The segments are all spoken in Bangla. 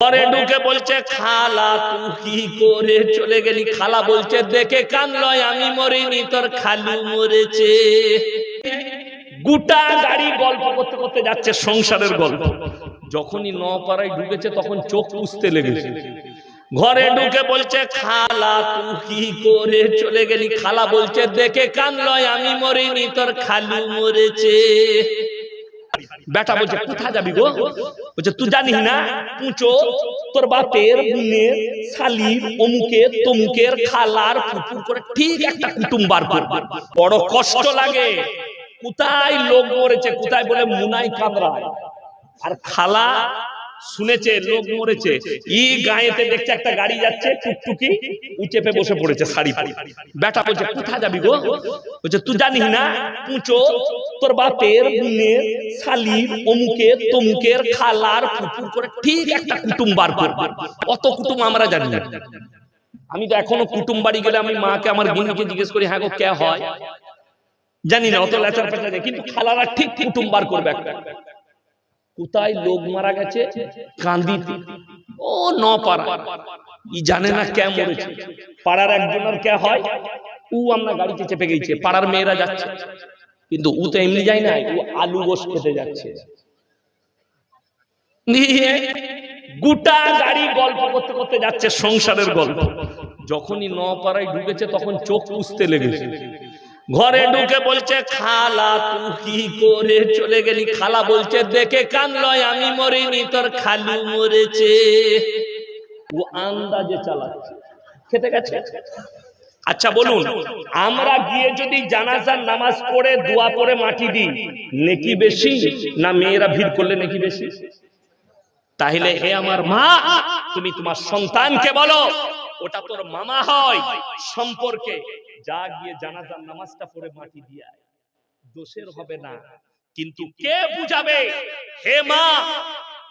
ঘরে ঢুকে বলছে, খালা, তুই কি করে চলে গেলি? খালা বলছে, দেখে কান লয় আমি মরিনি, তোর খালু মরেছে। গোটা গাড়ি গল্প করতে করতে যাচ্ছে সংসারের গল্প। যখনই ন পাড়ায় ঢুকেছে, তখন চোখ পুষতে লেগেছে। ঘরে ঢুকে বলছে, খালা, তুই কি করে চলে গেলি? খালা বলছে, দেখে কান লয় আমি মরিনি, তোর খালু মরেছে। বেটা বলছে, কোথায় যাবি গো? বলছে, তুই জানিস না, পুঁচো, তোর বাপের বোনের শালির অমুকের তমুকের খালার ফুপুর করে ঠিক একটা কুটুম বার বড় কষ্ট লাগে। কোথায় লোক মরেছে, কোথায় বলে মুনাই কামরায় আর খালা শুনেছে লোক মরেছে। ই গায়েতে দেখছে একটা গাড়ি যাচ্ছে টুকটুকি উ চেপে বসে পড়েছে শাড়ি পরে। বেটা বলছে কোথায় যাবি গো? বলছে তুই জানিস না পুঁচো তোর বাপের বোনের শালির অমুকের তমুকের খালার ফুপুর করে ঠিক একটা কুটুম বার অত কুটুম আমরা জানি না। আমি তো এখনও কুটুম বাড়ি গেলে আমি মাকে আমার গিনিকে জিজ্ঞেস করি হ্যাঁ গো কে হয়? জানি না অত লেচার পেঁচা কিন্তু খালারা ঠিক কুটুম বার করবে একটা। কোথায় লোক মারা গেছে? কান্দিতে। ও ন পাড়া ই জানে না কে মরেছে। পাড়ার একজনের কে হয়? উ আমরা গাড়িতে চেপে গেছে, পাড়ার মেয়েরা যাচ্ছে। কিন্তু ও তো এমনি যায় না, ও আলু গোস খেতে যাচ্ছে। নিয়ে গোটা গাড়ি গল্প করতে করতে যাচ্ছে, সংসারের গল্প। যখনই ন পাড়ায় ঢুকেছে, তখন চোখ পুষতে লেগেছে। ঘরে ঢুকে বলছে খালা তুই কি করে চলে গেলি? খালা বলছে দেখে কান লয় আমি মরিনি তোর খালু মরেছে। ও আন্দাজে চালাচ্ছে। খেতে গেছে? আচ্ছা বলুন আমরা গিয়ে যদি জানাজার নামাজ পড়ে দোয়া পড়ে মাটি দিই নেকি বেশি না মেয়েরা ভিড় করলে নেকি বেশি? তাহলে হে আমার মা তুমি তোমার সন্তানকে বলো ওটা তোর মামা হয় সম্পর্কে যা গিয়ে জানাজার নামাজটা পড়ে মাটি দিয়ে আয়। দোষের হবে না। কিন্তু কে বুঝাবে? হে মা,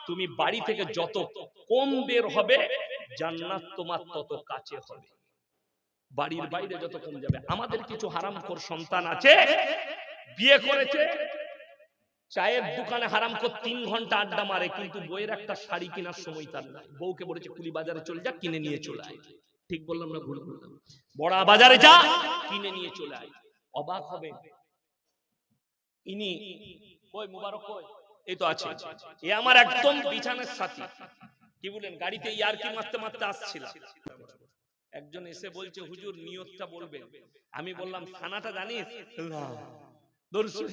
তুমি বাড়ি থেকে যত কম বের হবে, জান্নাত তোমার তত কাছে হবে। বাড়ির বাইরে যত কম যাবে। আমাদের কিছু হারামখোর সন্তান আছে, বিয়ে করেছে, চায়ের দোকানে হারাম করে তিন ঘণ্টা আড্ডা মারে, কিন্তু বইয়ের একটা শাড়ি কেনার সময় তার নাই। বউকে বলেছে, কুলি বাজারে চলে যা, কিনে নিয়ে চলে আয়। ঠিক বললাম না ভুল বললাম বড়া বাজারে যা কিনে নিয়ে চলে আয়। অবাক হবে। ইনি কই মুবারক কই? এই তো আছে। এ আমার একদম বিছানার সাথী। কি বলেন গাড়িতে ইয়ারকি মারতে মারতে আসছিলাম একজন এসে বলছে হুজুর নিয়তটা বলবেন। আমি বললাম থানাটা জানিস? না। দর্শন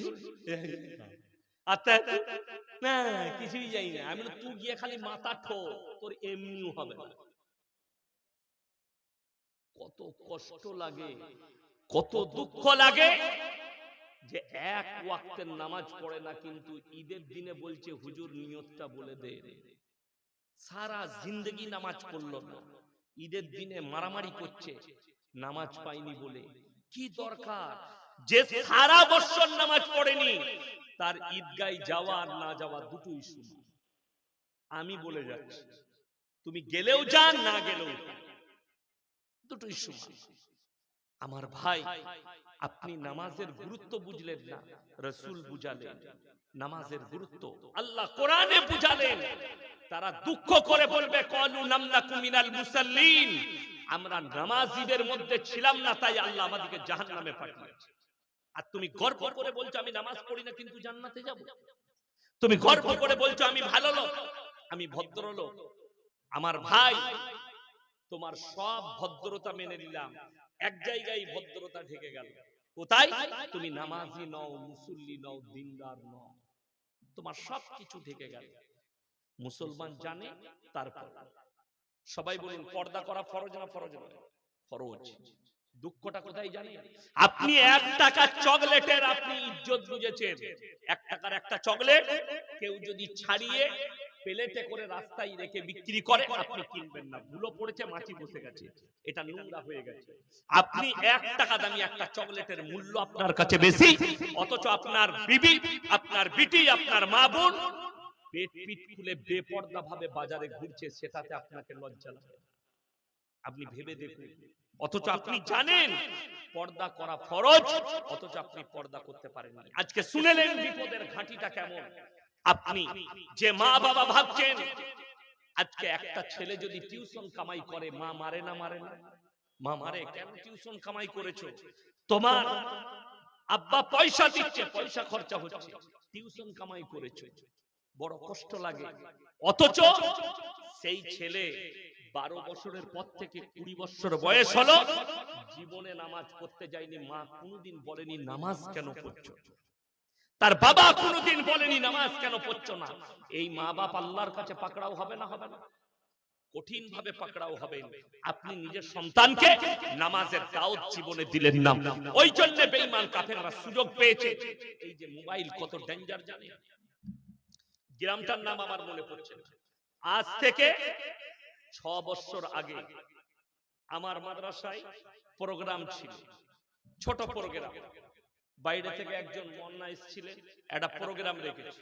না কিছুই যাই না। আমি বললাম, তুই গিয়ে খালি মাথা ঠো তোর এমনিও হবে না। কত কষ্ট লাগে কত দুঃখ লাগে যে এক ওয়াক্তের নামাজ পড়ে না কিন্তু ঈদের দিনে বলছে হুজুর নিয়তটা বলে দে। সারা জিন্দগি নামাজ পড়ল। না ঈদের দিনে মারামারি করছে নামাজ পাইনি বলে। কি দরকার? যে সারা বছর নামাজ পড়েনি তার ঈদগায় যাওয়া আর না যাওয়া দুটোই সমান। আমি বলে যাচ্ছি তুমি গেলেও যান না গেলেও যান। দুটোই সমান। আমার ভাই আপনি নামাজের গুরুত্ব বুঝলেন না। রসুল বুঝালেন। নামাজের গুরুত্ব আল্লাহ কোরআনে বুঝালেন। তারা দুঃখ করে বলবে কলু নামনাকু মিনাল মুসাল্লিন। আমরা নামাজীদের মধ্যে ছিলাম না তাই আল্লাহ আমাদেরকে জাহান্নামে পাঠিয়েছে। আর তুমি গর্ব করে বলছো আমি নামাজ পড়ি না কিন্তু জান্নাতে যাব। তুমি গর্ব করে বলছো আমি ভালো লোক। আমি ভদ্র লোক। আমার ভাই তোমার সব ভদ্রতা মেনে নিলাম। এক জায়গায় ভদ্রতা ঢেকে গেল। কোথায়? তুমি নামাজি নও মুসল্লি নও দিনদার নও। তোমার সব কিছু ঢেকে গেল। মুসলমান জানে তারপর সবাই বলুন পর্দা করা ফরজ না ফরজ নয়? ফরজ। দুঃখটা কোথায় জানি আপনি এক টাকা চকলেটের আপনি ইজ্জত বুঝেছেন। এক টাকার একটা চকলেট কেউ যদি ছাড়িয়ে প্লেটে করে রাস্তায় রেখে বিক্রি করে আপনি কিনবেন না। ভুলো পড়েছে মাছি বসে গেছে। এটা নোংরা হয়ে গেছে। আপনি এক টাকা দামি একটা চকলেটের মূল্য আপনার কাছে বেশি। অথচ আপনার বিবি আপনার বিটি আপনার মা বোন পেট পিট খুলে বেপর্দা ভাবে বাজারে ঘুরছে সেটাতে আপনাকে লজ্জা লাগে। আপনি ভেবে দেখুন। অথচ আপনি জানেন পর্দা করা ফরজ অথচ আপনি পর্দা করতে পারেন আজকে শুনেলেন বিপদের ঘাঁটিটা কেমন। আপনি যে মা বাবা ভাবছেন, আজকে একটা ছেলে যদি টিউশন কামাই করে, মা মারে না মারে না? মা মারে কেন টিউশন কামাই করেছ? তোমার আব্বা পয়সা দিচ্ছে, পয়সা খরচা হচ্ছে। টিউশন কামাই করেছ। বড় কষ্ট লাগে। অথচ সেই ছেলে বারো বছরের পর থেকে কুড়ি বছর বয়স হলো, জীবনে নামাজ পড়তে যায়নি। মা কোনোদিন বলেনি, নামাজ কেন পড়ছো? তার বাবা কোনোদিন বলেনি, নামাজ কেন পড়ছো না? এই মা বাপ আল্লাহর কাছে পাকড়াও হবে না হবে না? কঠিন ভাবে পাকড়াও হবে। আপনি নিজের সন্তানকে নামাজের দাওয়াত জীবনে দিলেন না। ওই জন্য বেঈমান কাফেররা সুযোগ পেয়েছে। এই যে মোবাইল, কত ডেঞ্জার জানে? গ্রামটার নাম আমার মনে পড়ছে। আজ থেকে ছ বছর আগে আমার মাদ্রাসায় প্রোগ্রাম ছিল, ছোট প্রোগ্রাম বাইরে থেকে একজন মন্না এসেছিলেন একটা প্রোগ্রাম রেখেছে।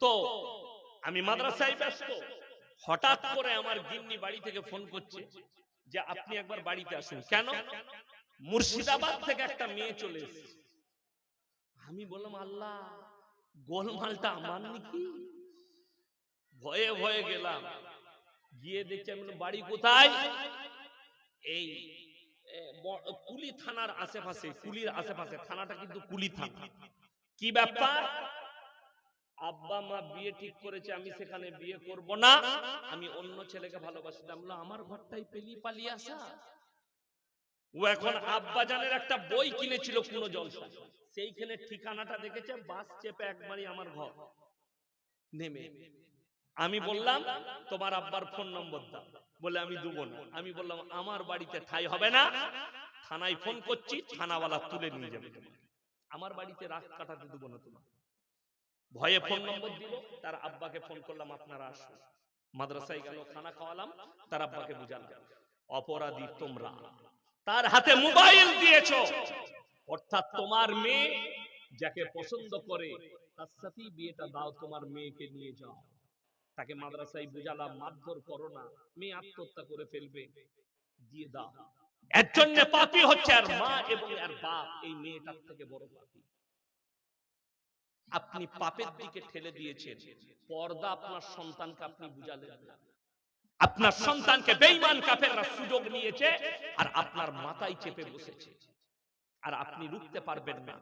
তো আমি মাদ্রাসায় ব্যস্ত। হঠাৎ করে আমার গিন্নি বাড়ি থেকে ফোন করছে যে আপনি একবার বাড়িতে আসুন। কেন? মুর্শিদাবাদ থেকে একটা মেয়ে চলে এসেছে। আমি বললাম আল্লাহ গোলমালটা আমার নাকি? ভয়ে ভয়ে গেলাম। গিয়ে দেখছি আমি বাড়ি কোথায়? এই কুলি থানার আশেপাশে কুলির আশেপাশে থানাটা কিন্তু কুলি থানা। কি ব্যাপার? আব্বা মা বিয়ে ঠিক করেছে আমি সেখানে বিয়ে করব না। আমি অন্য ছেলেকে ভালোবাসি। আমি আমার ঘরটাই পেলি পালিয়ে আসা। ও এখন আব্বা জানের একটা বই কিনেছিল কোন জলসা। সেইখানে ঠিকানাটা দেখেছে বাস চেপে একবারই আমার ঘর। নেমে। আমি বললাম তোমার আব্বার ফোন নম্বর দাও। বলে আমি দেবো না। আমি বললাম আমার বাড়িতে ঠাই হবে না। থানায় ফোন করছি থানাওয়ালা তুলে নিয়ে যাবে আমার বাড়িতে রাত কাটাতে দেবো না তোমার ভয়ে ফোন নম্বর দিল তার আব্বাকে ফোন করলাম আপনারা আসুন। মাদ্রাসায় গেল খানা খাওয়ালাম তার আব্বাকে বুঝালাম অপরাধী তোমরা। তার হাতে মোবাইল দিয়েছ। অর্থাৎ তোমার মেয়ে যাকে পছন্দ করে তার সাথেই বিয়েটা দাও তোমার মেয়েকে নিয়ে যাও। তাকে মাদ্রাসায় বুঝালাম মারধর করো না মেয়ে আত্মহত্যা করে ফেলবে। দিয়ে দাও। এর জন্য পাপি হচ্ছে আর মা এবং আর বাপ। এই মেয়েটার থেকে বড় পাপি। আপনি পাপের দিকে ঠেলে দিয়েছেন। পর্দা আপনার সন্তানকে আপনি বুঝালেন না। আপনার সন্তানকে বেঈমান কাফেররা সুযোগ নিয়েছে আর আপনার মাথায় চেপে বসেছে। আর আপনি রুখতে পারবেন না।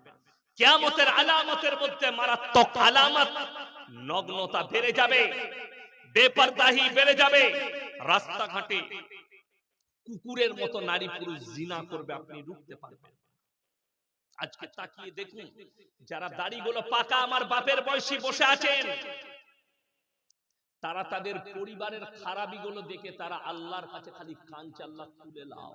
কিয়ামতের আলামতের মধ্যে মারাত্মক আলামত, নগ্নতা বেড়ে যাবে, বেপরদাহি বেড়ে যাবে, রাস্তাঘাটে কুকুরের মতো নারী পুরুষ জিনা করবে, আপনি রুখতে পারবেন আজকে তাকিয়ে দেখুন, যারা দাড়িগুলো পাকা আমার বাপের বয়সী বসে আছেন, তারা তাদের পরিবারের খারাপিগুলো দেখে তারা আল্লাহর কাছে খালি কান চাল্লা তুলে লাও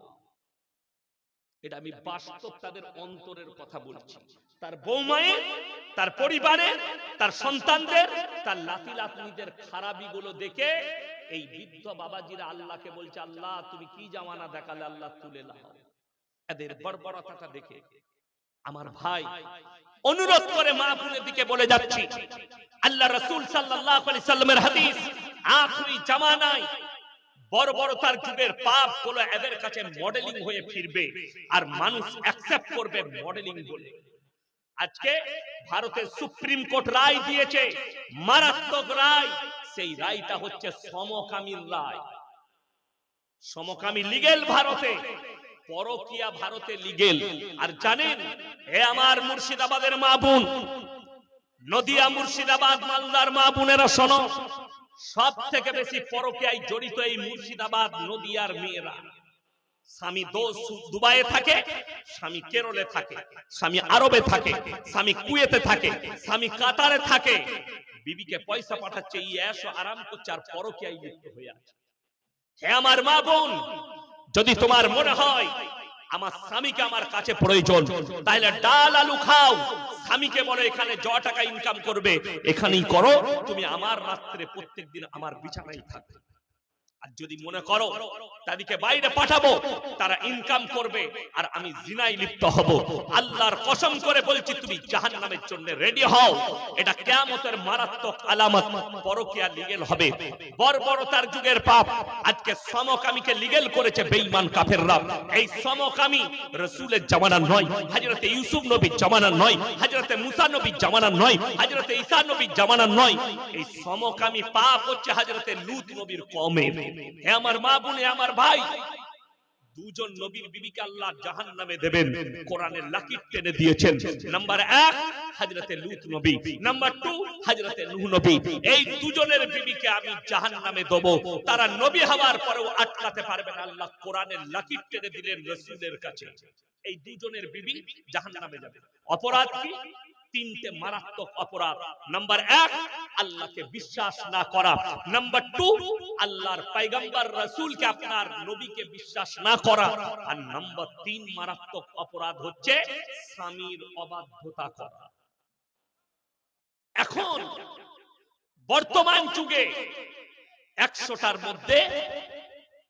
এটা আমি বাস্তব তাদের অন্তরের কথা বলছি। তার বৌমায়ের তার পরিবারের তার সন্তানদের তার লাতি লাতনিদের খারাপিগুলো দেখে এই বৃদ্ধ বাবাজিরা আল্লাহকে বলছে আল্লাহ তুমি কি জামানা দেখালে? আল্লাহ তুলে লাও এদের বর্বরতাটা দেখে আমার ভাই অনুরোধ করে মা বোনের দিকে বলে যাচ্ছি আল্লাহ রাসূল সাল্লাল্লাহু আলাইহি সাল্লামের হাদিস আখরি জামানায় বড় বড় তার যুগের পাপগুলো এদের কাছে মডেলিং হয়ে ফিরবে আর মানুষ অ্যাকসেপ্ট করবে মডেলিং বলে। আজকে ভারতের সুপ্রিম কোর্ট রায় দিয়েছে, মারাত্মক রায়, সেই রায়টা হচ্ছে সমকামীর রায়। সমকামী লিগেল ভারতে, পরকিয়া ভারতে লিগেল আর জানেন হে আমার মুর্শিদাবাদের মা বোন, নদিয়া মুর্শিদাবাদ মালদার মা বোনেরা শোনো সব থেকে বেশি পরকিয়ায় জড়িত এই মুর্শিদাবাদ নদিয়ার মেয়েরা। স্বামী দোষ দুবাইয়ে থাকে, স্বামী কেরলে থাকে, স্বামী আরবে থাকে, স্বামী কুয়েতে থাকে, স্বামী কাতারে থাকে। বিবিকে পয়সা পাঠাচ্ছে, এই এস, আরাম করছে, আর পরকিয়ায় লিপ্ত হয়ে আছে। হে আমার মা বোন, যদি তোমার মনে হয় আমার স্বামীকে আমার কাছে প্রয়োজন। তাহলে ডাল আলু খাও। স্বামীকে বলো, এখানে জ টাকা ইনকাম করবে। এখানেই করো। তুমি আমার রাত্রে প্রত্যেকদিন আমার বিছানায় থাকবে। আর যদি মনে করো তাদেরকে বাইরে পাঠাবো তারা ইনকাম করবে আর আমি জিনাই লিপ্ত হব। আল্লাহর কসম করে বলছি তুমি জাহান্নামের জন্য রেডি হও। এটা কিয়ামতের মারাত্মক আলামত পরকিয়া লিগেল হবে। বর্বরতার যুগের পাপ আজকে সমকামীকে লিগেল করেছে বেঈমান কাফেররা। এই সমকামী রাসূলের জামানা নয় হযরতে ইউসুফ নবীর জামানা নয় হযরতে মুসা নবীর জামানা নয় হযরতে ঈসা নবীর জামানা নয়। এই সমকামী পাপ হচ্ছে হযরতে লূত নবীর কওমের আমার মা বোন, আমার ভাই, দুজন নবীর বিবিকে আল্লাহ জাহান নামে দেবেন, কোরআনের লাকির টেনে দিয়েছেন। নাম্বার এক, হাজরতে লুত নবী। নাম্বার টু, হাজরতে নূহ নবী। এই দুজনের বিবিকে আমি জাহান নামে দেব। তারা নবী হওয়ার পরেও আটকাতে পারবে না। আল্লাহ কোরআনের লাকির টেনে দিলেন রসুলের কাছে। এই দুজনের বিবি জাহান নামে যাবে। অপরাধ কি? তিনটে মারাত্মক অপরাধ। নাম্বার এক আল্লাহকে বিশ্বাস না করা। নাম্বার টু আল্লাহর পাইগাম্বার রসুলকে আপনার নবীকে বিশ্বাস না করা। আর নাম্বার তিন, মারাত্মক অপরাধ হচ্ছে স্বামীর অবাধ্যতা করা। এখন, বর্তমান যুগে একশোটার মধ্যে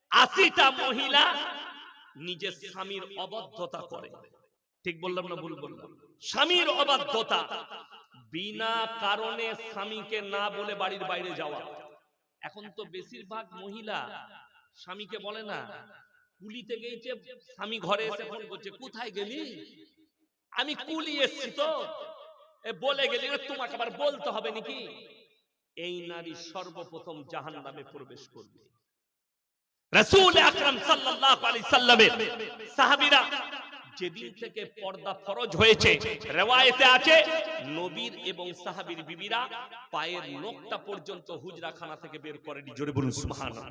আশিটা মহিলা নিজের স্বামীর অবাধ্যতা করে। ঠিক বললাম না ভুল বললাম? স্বামীর অবাধ্যতা। বিনা কারণে স্বামীকে না বলে বাড়ির বাইরে যাওয়া। এখন তো বেশিরভাগ মহিলা স্বামীকে বলে না কুলিতে গেছে স্বামী ঘরে এসে ফোন করছে, কোথায় গেলি? আমি কুলি এসছি তো। বলে গেলি তোমাকে আবার বলতে হবে নাকি? এই নারী সর্বপ্রথম জাহান নামে প্রবেশ করবে। রাসূল আকরাম সাল্লাল্লাহু আলাইহি সাল্লামের সাহাবীরা যেদিন থেকে পর্দা ফরজ হয়েছে রেওয়ায়েতে আছে নবীর এবং সাহাবীর বিবিরা পায়ের নখটা পর্যন্ত হুজরাখানা থেকে বের করেনি। জোরে বলুন সুবহানাল্লাহ।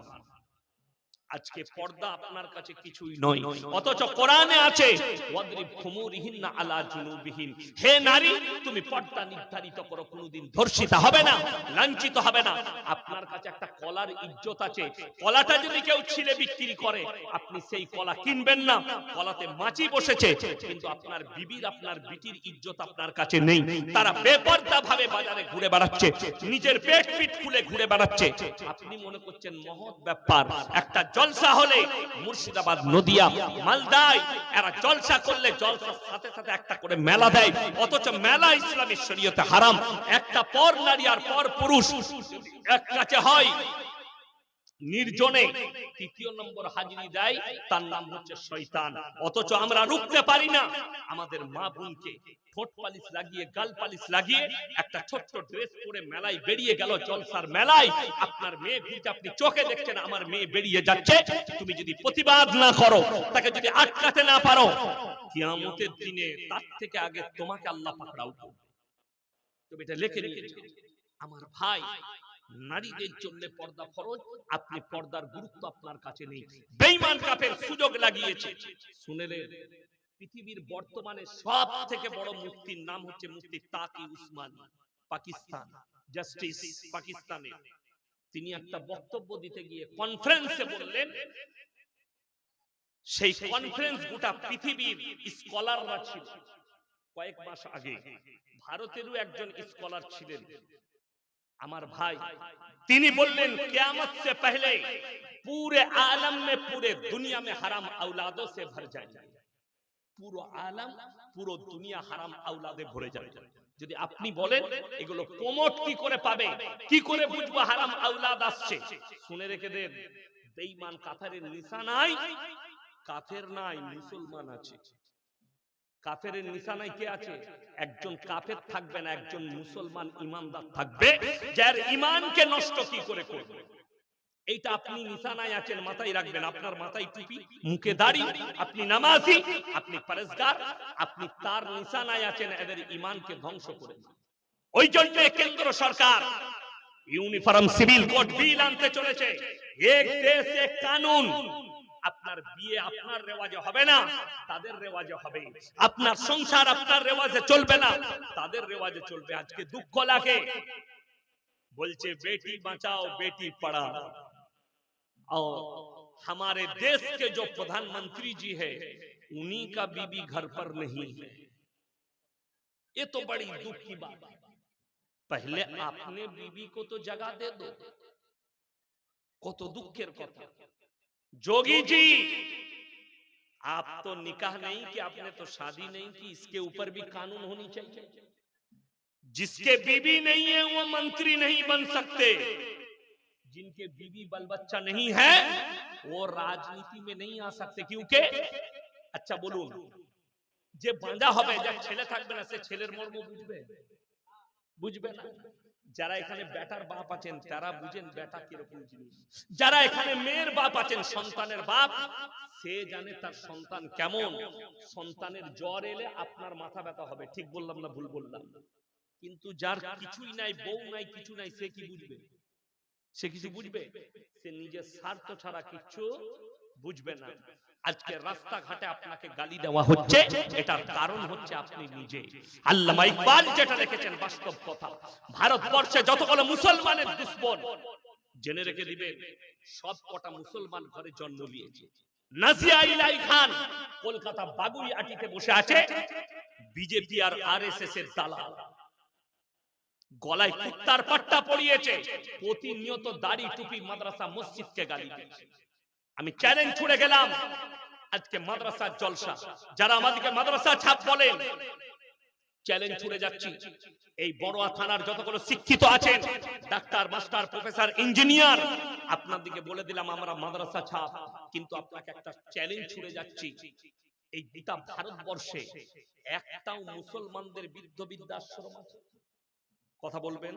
আজকে পর্দা আপনার কাছে কিছুই নয়। অথচ কোরআনে আছে ওয়াদরিব খুমুরিহিন্না আলা জুনুবিহিন হে নারী তুমি পর্দা নির্ধারিত করো কোনোদিন ধর্ষিতা হবে না লাঞ্ছিত হবে না। আপনার কাছে একটা কলার ইজ্জত আছে। কলাটা যদি কেউ ছিলে বিক্রি করে আপনি সেই কলা কিনবেন না। কলাতে মাছি বসেছে কিন্তু আপনার বিবির আপনার বিটির ইজ্জত আপনার কাছে নেই। তারা বেপর্দা ভাবে বাজারে ঘুরে বেড়াচ্ছে নিজের পেট পিট খুলে ঘুরে বেড়াচ্ছে। আপনি মনে করছেন মহৎ ব্যাপার একটা জলসা হলে মুর্শিদাবাদ, নদিয়া, মালদায়, এরা জলসা করলে জলসার সাথে সাথে একটা করে মেলা দেয়। অথচ মেলা ইসলামের শরীয়তে হারাম। একটা পর নারী আর পর পুরুষ। এক কাছে হয় নির্জনে তৃতীয় নম্বর হাজিরি দেয়, তার নাম হচ্ছে শয়তান। অথচ আমরা রুখতে পারি না। আমাদের মা বোনকে ঠোঁট পালিশ লাগিয়ে, গাল পালিশ লাগিয়ে একটা ছোট্ট ড্রেস পরে মেলায় বেরিয়ে গেল জলসার মেলায়। আপনার মেয়ে আপনি চোখে দেখছেন, আমার মেয়ে বেরিয়ে যাচ্ছে। তুমি যদি প্রতিবাদ না করো, তাকে যদি আটকাতে না পারো, কিয়ামতের দিনে তার থেকে আগে তোমাকে আল্লাহ পাকড়াও তুমি এটা লিখে নিয়েছো আমার ভাই নারীদের জন্য পর্দা ফরজ আপনি পর্দার গুরুত্ব আপনার কাছে নেই। বেঈমান কাফের সুযোগ লাগিয়েছে। শুনেলে পৃথিবীর বর্তমানে সব থেকে বড় মুক্তির নাম হচ্ছে মুফতি তাকি উসমানী পাকিস্তান জাস্টিস পাকিস্তানে। তিনি একটা বক্তব্য দিতে গিয়ে কনফারেন্সে বললেন সেই কনফারেন্স গোটা পৃথিবীর স্কলাররা ছিল। কয়েক মাস আগে ভারতেরও একজন স্কলার ছিলেন। আমার ভাই। তিনি বললেন, কেয়ামত সে পহলে পুরে আলম মে পুরে দুনিয়া মে হারাম আউলাদো সে ভর যায়। পুরো আলম, পুরো দুনিয়া হারাম আউলাদে ভরে যায়। যদি আপনি বলেন, এগুলো কোমট কি করে পাবে? কি করে বুঝব হারাম আউলাদ আসছে? শুনে রেখে দেন, বেঈমান কাফেরের নিশানায় কাফের নাই, মুসলমান আছে। কাফের নিশানায় কে আছে? একজন কাফের থাকবে না একজন মুসলমান ইমানদার থাকবে। যার ইমানকে নষ্ট কি করে করবে? এইটা আপনি নিশানায় আছেন মাথায় রাখবেন আপনার মাথায় টুপি মুখে দাড়ি আপনি নামাজি আপনি পরেজগার আপনি তার নিশানায় আছেন এদের ইমানকে ধ্বংস করে ওই জন্য কেন্দ্র সরকার ইউনিফর্ম সিভিল কোড বিল আনতে চলেছে। এক দেশ এক কানুন। আপনার বিয়ে আপনার রেওয়াজে হবে না তাদের রেওয়াজে হবে আপনার সংসার আপনার রেওয়াজে চলবে না তাদের রেওয়াজে চলবে আজকে দুঃখ লাগে বলছে बेटी बचाओ बेटी पढ़ाओ और हमारे देश के जो प्रधानमंत्री जी है उन्हीं का बीबी घर पर नहीं है ये तो बड़ी दुख की बात है पहले आपने बीबी को तो जगह दे दो কত দুঃখের কথা जोगी जी आप तो निकाह नहीं कि आपने तो शादी नहीं की इसके ऊपर भी कानून होनी चाहिए जिसके बीबी नहीं है वो मंत्री नहीं बन सकते जिनके बीबी बल बच्चा नहीं है वो राजनीति में नहीं आ सकते क्योंकि अच्छा বলুন যে বাঁধা হবে যার ছেলে থাকবে না সে ছেলের মর্ম বুঝবে বুঝবে না যারা এখানে বেটার বাপ আছেন, তারা বুঝেন বেটা কীরকম জিনিস। যারা এখানে মেয়ের বাপ আছেন, সন্তানের বাপ, সে জানে তার সন্তান কেমন। সন্তানের জ্বর এলে আপনার মাথা ব্যথা হবে। ঠিক বললাম না, ভুল বললাম কিন্তু যার কিছুই নাই, বউ নাই, কিছু নাই, সে কি বুঝবে? সে কিছু বুঝবে? সে নিজের স্বার্থ ছাড়া কিছু বুঝবে না। আজকে রাস্তাঘাটে আপনাকে গালি দেওয়া হচ্ছে এটার কারণ হচ্ছে আপনি নিজে। আল্লামা ইকবাল যেটা লিখেছেন বাস্তব কথা ভারতবর্ষে যতগুলো মুসলমানের দুশ্মন জেনে রেখে দিবেন সব কটা মুসলমান ঘরে জন্ম নিয়েছে। নাজিয়া ইলাই খান কলকাতা বাগুই আটিতে বসে আছে বিজেপি আর আরএসএস এর দালাল। গলায় কুত্তার পাট্টা পরিয়েছে প্রতিনিয়ত দাড়ি টুপি মাদ্রাসা মসজিদকে গালি দিচ্ছে। আমি চ্যালেঞ্জ ছুড়ে গেলাম। আজকে মাদ্রাসার জলসা। যারা আমাদেরকে মাদ্রাসা ছাপ বলেন চ্যালেঞ্জ ছুড়ে যাচ্ছি। এই বড়ুয়া থানার যতগুলো শিক্ষিত আছেন, ডাক্তার, মাস্টার, প্রফেসর ইঞ্জিনিয়ার আপনাদেরকে বলে দিলাম আমরা মাদ্রাসা ছাপ কিন্তু আপনাকে একটা চ্যালেঞ্জ ছুড়ে যাচ্ছি। এই গোটা ভারতবর্ষে একটাও মুসলমানদের বৃদ্ধ বৃদ্ধাশ্রম আছে। কথা বলবেন?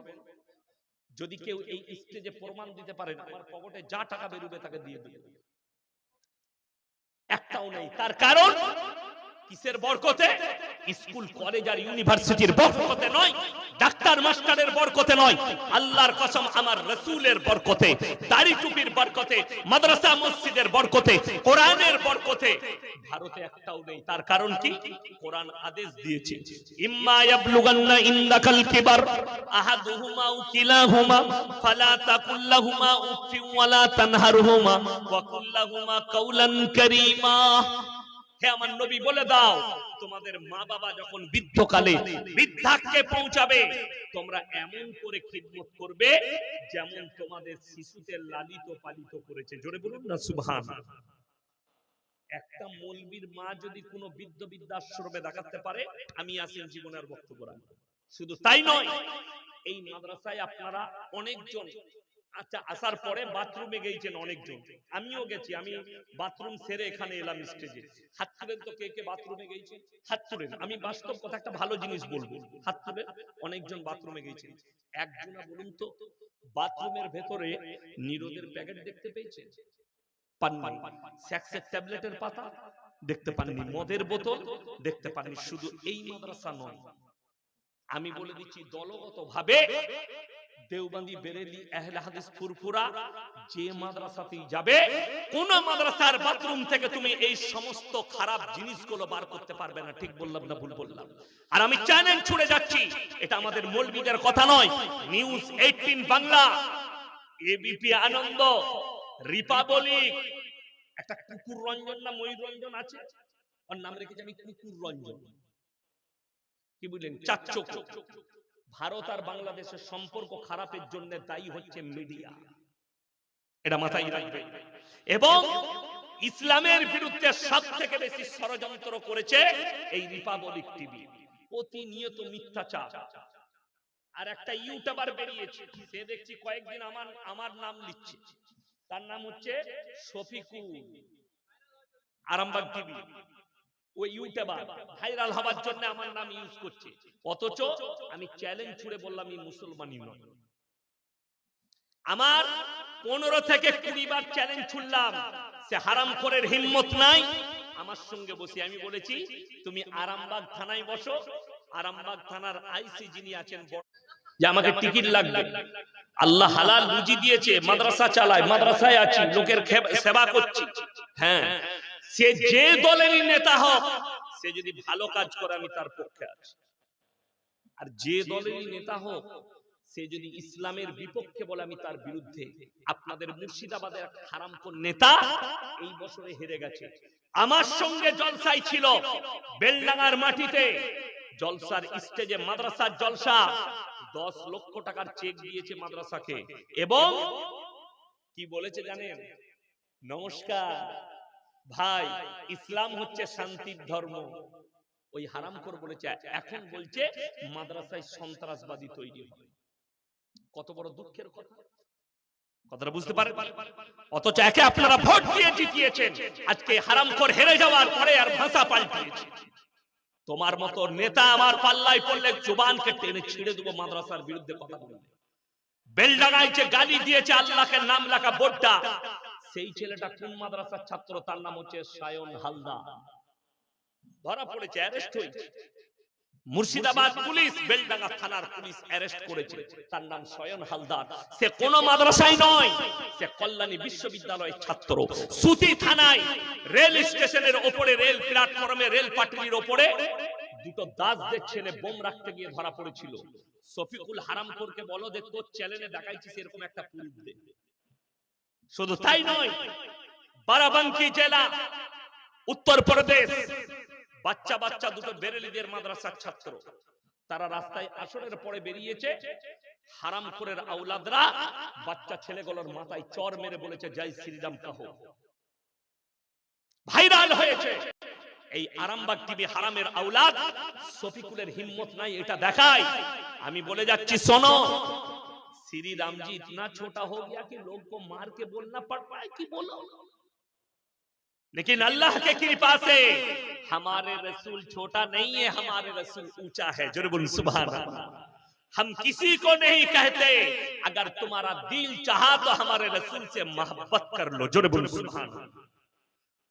যদি কেউ এই স্টেজে প্রমাণ দিতে পারেন, আমার পকেটে যা টাকা বেরোবে তাকে দিয়ে দেবে। একটাও নেই। তার কারণ কিসের বরকতে? স্কুল, কলেজ আর ইউনিভার্সিটির বরকতে নয়, ডাক্তার, মাস্টারের বরকতে নয়, আল্লাহর কসম আমার রসুলের বরকতে, দাড়ি টুপির বরকতে, মাদ্রাসা, মসজিদের বরকতে, কোরআনের বরকতে। ভারতে একটাও নেই, তার কারণ কি? কোরআন আদেশ দিয়েছে। ইম্মা ইয়াবলুগান্না ইন্দাকাল কিবার, আহাদুহুমা কিলাহুমা, ফালা তাকুল লাহুমা উফিন ওয়ালা তানহারহুমা, ওয়া কুল লাহুমা কারীমা। হে আমার নবী বলে দাও, তোমাদের মা বাবা যখন বৃদ্ধকালে বৃদ্ধাক্যে পৌঁছাবে, তোমরা এমন করে খিদমত করবে যেমন তোমাদের শিশুদের লালিত পালিত করেছে। জোরে বলুন না, সুবহান। একটা মলবির মা যদি কোনো বৃদ্ধ বৃদ্ধাশ্রমে দেখাতে পারে, আমি আসেন জীবনের বক্তব্য রাখব শুধু তাই নয়, এই মাদ্রাসায় আপনারা অনেকজন আচ্ছা আসার পরে বাথরুমে গেছেন অনেকজন। আমিও গেছি, আমি বাথরুম সেরে এখানে এলাম স্টেজে। হাত তুলেন তো কে কে বাথরুমে গেছেন হাত তুলেন, আমি বাস্তব কথা একটা ভালো জিনিস বলব। হাত তুলেন, অনেকজন বাথরুমে গেছেন একজনা বলুন তো, বাথরুমের ভেতরে নিরোদের প্যাকেট দেখতে পেয়েছেন? পাননি। স্যাক্সের ট্যাবলেটের পাতা দেখতে পাননি। মদের বোতল দেখতে পাননি। শুধু এই মাদ্রাসা নয়, আমি বলে দিচ্ছি দলগত ভাবে দেওবন্দি বেরেলি, আহলে হাদিস ফুরফুরা, যে মাদ্রাসাতেই যাবে, কোন মাদ্রাসার বাথরুম থেকে তুমি এই সমস্ত খারাপ জিনিসগুলো বার করতে পারবে না। ঠিক বললাম না ভুল বললাম? আর আমি চ্যালেঞ্জ ছুড়ে যাচ্ছি। এটা আমাদের মৌলবীদের কথা নয়। News 18 Bangla ABP Ananda, Republic. একটা কুকুর রঞ্জন না ময়ূর রঞ্জন আছে? ওর নাম রেখেছি আমি কুকুর রঞ্জন। কি বুঝলেন চার চোখ ভারত আর বাংলাদেশের সম্পর্ক খারাপের জন্য দায়ী হচ্ছে মিডিয়া এটা মাথায় রাখবে। এবং ইসলামের বিরুদ্ধে সব থেকে বেশি ষড়যন্ত্র করেছে এই রিপাবলিক টিভি প্রতিনিয়ত মিথ্যাচার। আর একটা ইউটিউবার বেরিয়েছে। সে দেখছি কয়েকদিন আমার আমার নাম লিখছে। তার নাম হচ্ছে শফিকুল। আরামবাগ টিভি ওই ইউটিউবার ভাইরাল হওয়ার জন্য আমার নাম ইউজ করছে। অথচ আমি চ্যালেঞ্জ ছুড়ে বললাম, এই মুসলমানই নয়। আমার পনেরো থেকে কুড়ি বার চ্যালেঞ্জ ছুড়লাম। সে হারাম করের হিম্মত নাই। আমার সঙ্গে বসে আমি বলেছি, তুমি আরামবাগ থানায় বসো। আরামবাগ থানার আইসি যিনি আছেন যে আমাকে টিকিট লাগবে। আল্লাহ হালাল রুজি দিয়েছে, মাদ্রাসা চালায়, মাদ্রাসায় আছি, লোকের সেবা করছি। হ্যাঁ সে যে দলেরই নেতা হোক, সে যদি ভালো কাজ করে, আমি তার পক্ষে আছি। আর যে দলেরই নেতা হোক, সে যদি ইসলামের বিপক্ষে বলে, আমি তার বিরুদ্ধে আপনাদের মুর্শিদাবাদের এক হারামখোর নেতা এই বছরে হেরে গেছে। আমার সঙ্গে জলসাই ছিল, বেলডাঙ্গার মাটিতে। জলসার স্টেজে মাদ্রাসার জলসা, দশ লক্ষ টাকার চেক দিয়েছে মাদ্রাসাকে। এবং কি বলেছে জানেন? নমস্কার। ভাই, ইসলাম হচ্ছে শান্তির ধর্ম। ওই হারামখোর বলেছে, এখন বলছে মাদ্রাসায় সন্ত্রাসবাদী তৈরি কত বড় দুঃখের কথা। কথাটা বুঝতে পারেন? অথচ একে আপনারা ভোট দিয়ে জিতিয়েছেন। আজকে হারামখোর হেরে যাওয়ার পরে আর ভাষা পাল্টিয়েছে। তোমার মতো নেতা আমার পাল্লায় পড়লে জুবানকে টেনে ছিঁড়ে দেবো মাদ্রাসার বিরুদ্ধে কথা বলবে বেলডাঙায় যে গালি দিয়েছে আল্লাহকে নাম লেখা বোর্ডটা সেই ছেলেটা কোন মাদ্রাসার ছাত্র? তার নাম হচ্ছে সায়ন হালদা। ধরা পড়েছে অ্যারেস্ট হয়েছে। মুর্শিদাবাদ পুলিশ বেলডাঙ্গা থানার পুলিশ অ্যারেস্ট করেছে। তার নাম সয়ন হালদার সে কোন মাদ্রাসায় নয়। সে কল্যাণী বিশ্ববিদ্যালয়ের ছাত্র। সুতি থানায় রেল স্টেশনের ওপরে রেল প্ল্যাটফর্মে রেল পাটলির ওপরে দুটো দাসদের ছেলে বোম রাখতে গিয়ে ধরা পড়েছিল। শফিকুল হারামপুরকে বলো যে তোর চ্যানেলে দেখাইছিস এরকম একটা পুলিশ দে। শুধু তাই নয় বারাবাঙ্কি জেলা উত্তরপ্রদেশ বাচ্চা বাচ্চা দুটো বেরেলিদের মাদ্রাসার ছাত্র। তারা রাস্তায় আসরের পরে বেরিয়েছে হারামপুরের আউলাদরা বাচ্চা ছেলেগুলোর মাথায় চর মেরে বলেছে জয় শ্রীরাম কাহ। ভাইরাল হয়েছে। এই আরামবাগ টিভি হারামের আউলাদ শফিকুলের হিম্মত নাই এটা দেখায়। আমি বলে যাচ্ছি শোনো श्री राम जी इतना छोटा हो गया कि लोग को मार के बोलना पड़ रहा है कि बोलो। लेकिन अल्लाह के कृपा से हमारे रसूल छोटा नहीं है हमारे रसूल ऊँचा है ज़रूर सुबह हम किसी को नहीं कहते। अगर तुम्हारा दिल चाहा तो हमारे रसूल से मोहब्बत कर लो जुर्बुल सुबह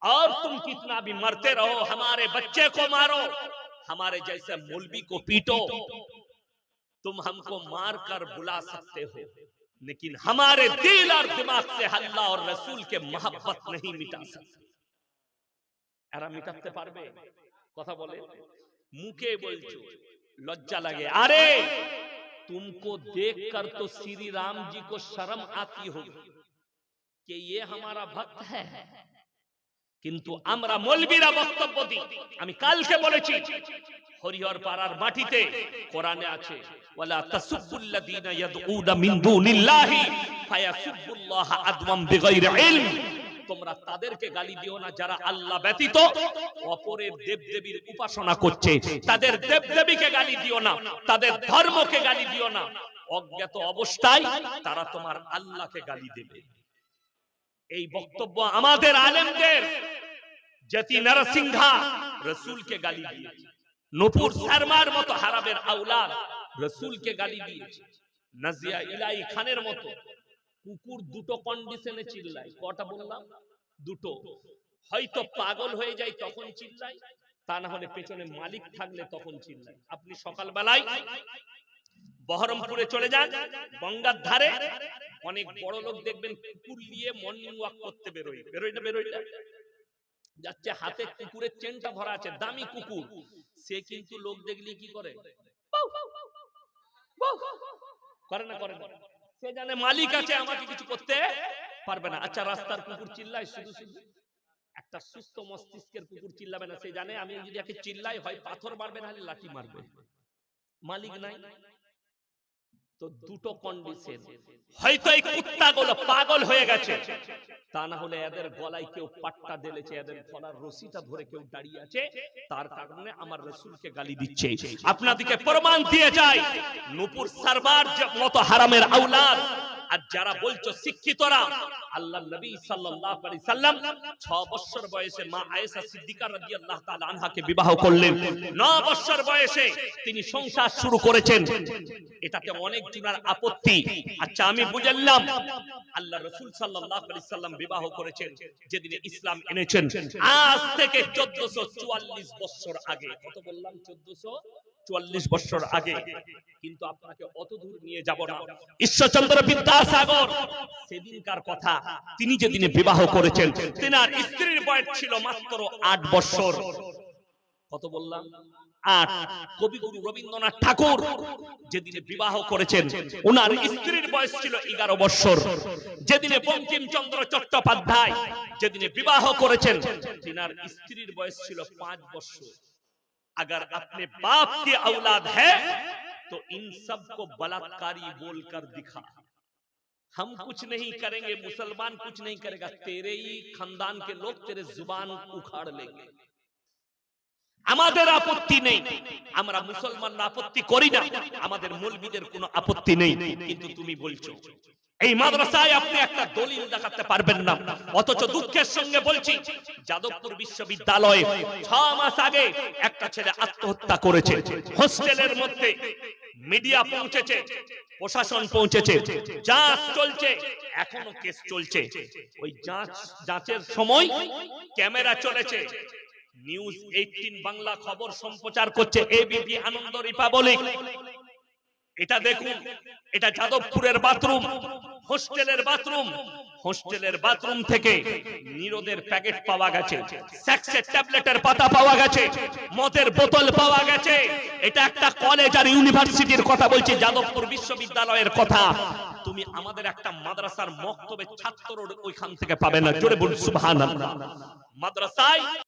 और तुम कितना भी मरते रहो हमारे बच्चे को मारो हमारे जैसे मौलवी को पीटो। तुम हमको मार कर बुला सकते हो लेकिन हमारे दिल और दिमाग से अल्लाह और रसूल के मोहब्बत नहीं मिटा सकते এরা মিটাতে পারবে কথা বলে মুখে বলছো লজ্জা লাগে আরে तुमको देखकर तो श्री राम जी को शर्म आती होगी कि ये हमारा भक्त है কিন্তু আমরা মলবিরা বক্তব্য দিই। আমি কালকে বলেছি হরিহর পাড়ার মাটিতে কোরআনে আছে ওয়ালা তাসুবুল্লাযীনা ইয়াদউনা মিন দুনিল্লাহি ফায়াসুবুল্লাহ আদওয়াম বিগাইরি ইলম। তোমরা তাদেরকে গালি দিও না যারা আল্লাহ ব্যতীত অপরের দেবদেবীর উপাসনা করছে। তাদের দেবদেবীকে গালি দিও না তাদের ধর্মকে গালি দিও না। অজ্ঞাত অবস্থায় তারা তোমার আল্লাহকে গালি দেবে। এই বক্তব্য আমাদের আলেমদের। জাতি নরসিংহা রসুলকে গালি দিয়েছে। নূপুর শর্মার মতো হারাবের আউলাদ রসুলকে গালি দিয়েছে। নাজিয়া ইলাই খানের মতো। কুকুর দুটো কন্ডিশনে চিল্লায়। কটা বললাম? দুটো। হয়তো পাগল হয়ে যায় তখন চিল্লায়। তা না হলে পেছনে মালিক থাকলে তখন চিল্লায়। আপনি সকালবেলায় বহরমপুরে চলে যান, গঙ্গার ধারে অনেক বড় লোক দেখবেন কুকুর নিয়ে মর্নিং ওয়াক করতে বেরোয় বেরোয় না বেরোয় না। যাচ্ছে হাতে কুকুরের চেনটা ভরা আছে, দামি কুকুর। সে কিন্তু লোক দেখলে কি করে? করে না করে না। সে জানে মালিক আছে, আমাকে কিছু করতে পারবে না। আচ্ছা রাস্তার কুকুর চিল্লায় শুধু শুধু। একটা সুস্থ মস্তিষ্কের কুকুর চিল্লাবে না, সে জানে, আমি যদি একে চিল্লাই হয়, পাথর মারবে না হলে লাঠি মারবে। মালিক নাই। তো দুটো কন্ডিশন হয়তো এই কুত্তাগুলো পাগল হয়ে গেছে। তা না হলে এদের গলায় কেউ পাট্টা দিলেছে এদের গলার রশিটা ধরে কেউ দাঁড়িয়ে আছে তার কারণে আমার রসুলকে গালি দিচ্ছে। আপনাদিকে প্রমাণ দিয়ে যায় নুপুর সারবার মতো হারামের আউলাদ আর যারা বলছো শিক্ষিতরা আল্লাহ নবী সাল্লাল্লাহু আলাইহি সাল্লাম 6 বছর বয়সে মা আয়েশা সিদ্দিকা রাদিয়াল্লাহু তাআলা আনহাকে বিবাহ করলেন। 9 বছর বয়সে তিনি সংসার শুরু করেছেন। এটাতে অনেক জনের আপত্তি। আচ্ছা আমি বুঝলাম। আল্লাহ রাসূল সাল্লাল্লাহু আলাইহি সাল্লাম বিবাহ করেছেন, যেদিন ইসলাম এনেছেন। আজ থেকে 1444 বছর আগে। কত বললাম? 1444 বছর আগে। কিন্তু আপনাকে অত দূর নিয়ে যাব না। ঈশ্বরচন্দ্র বিদ্যাসাগর। সেদিনকার কথা তিনি যেদিনে বিবাহ করেছেন তেনার স্ত্রীর বয়স ছিল মাত্র আট বছর। কত বললাম? আট। কবিগুরু রবীন্দ্রনাথ ঠাকুর যেদিনে বিবাহ করেছেন ওনার স্ত্রীর বয়স ছিল এগারো বছর। যেদিনে বঙ্কিমচন্দ্র চট্টোপাধ্যায় যেদিনে বিবাহ করেছেন তেনার স্ত্রীর বয়স ছিল পাঁচ বছর। अगर अपने बाप की औलाद है तो इन सब को बलात्कारी बोलकर दिखा हम कुछ नहीं करेंगे मुसलमान कुछ नहीं करेगा तेरे ही खानदान के लोग तेरे जुबान उखाड़ लेंगे আমাদের আপত্তি নেই আমরা মুসলমানরা আপত্তি করি না আমাদের মৌলবীদের কোনো আপত্তি নেই কিন্তু তুমি বলছো এই মাদ্রাসায় আপনি একটা দলিল দেখাতে পারবেন না। অথচ দুঃখের সঙ্গে বলছি, যাদবপুর বিশ্ববিদ্যালয়ে ছ মাস আগে একটা ছেলে আত্মহত্যা করেছে। হোস্টেলের মধ্যে মিডিয়া পৌঁছেছে, প্রশাসন পৌঁছেছে, যাঁচ চলছে, এখনও কেস চলছে। ওই যাঁচ, যাঁচের সময় ক্যামেরা চলেছে, নিউজ এইটিন বাংলা খবর সম্প্রচার করছে, এবিপি আনন্দ রিপাবলিক। এটা দেখুন, এটা যাদবপুরের বাথরুম, হোস্টেলের বাথরুম হোস্টেলের বাথরুম থেকে নিরোদের প্যাকেট পাওয়া গেছে সেক্সের ট্যাবলেটের পাতা পাওয়া গেছে, মদের বোতল পাওয়া গেছে। এটা একটা কলেজ আর ইউনিভার্সিটির কথা বলছি, যাদবপুর বিশ্ববিদ্যালয়ের কথা। তুমি আমাদের একটা মাদ্রাসার মক্তবে ছাত্র ওইখান থেকে পাবে না, জোরে বলুন, সুবহানাল্লাহ। মাদ্রাসায়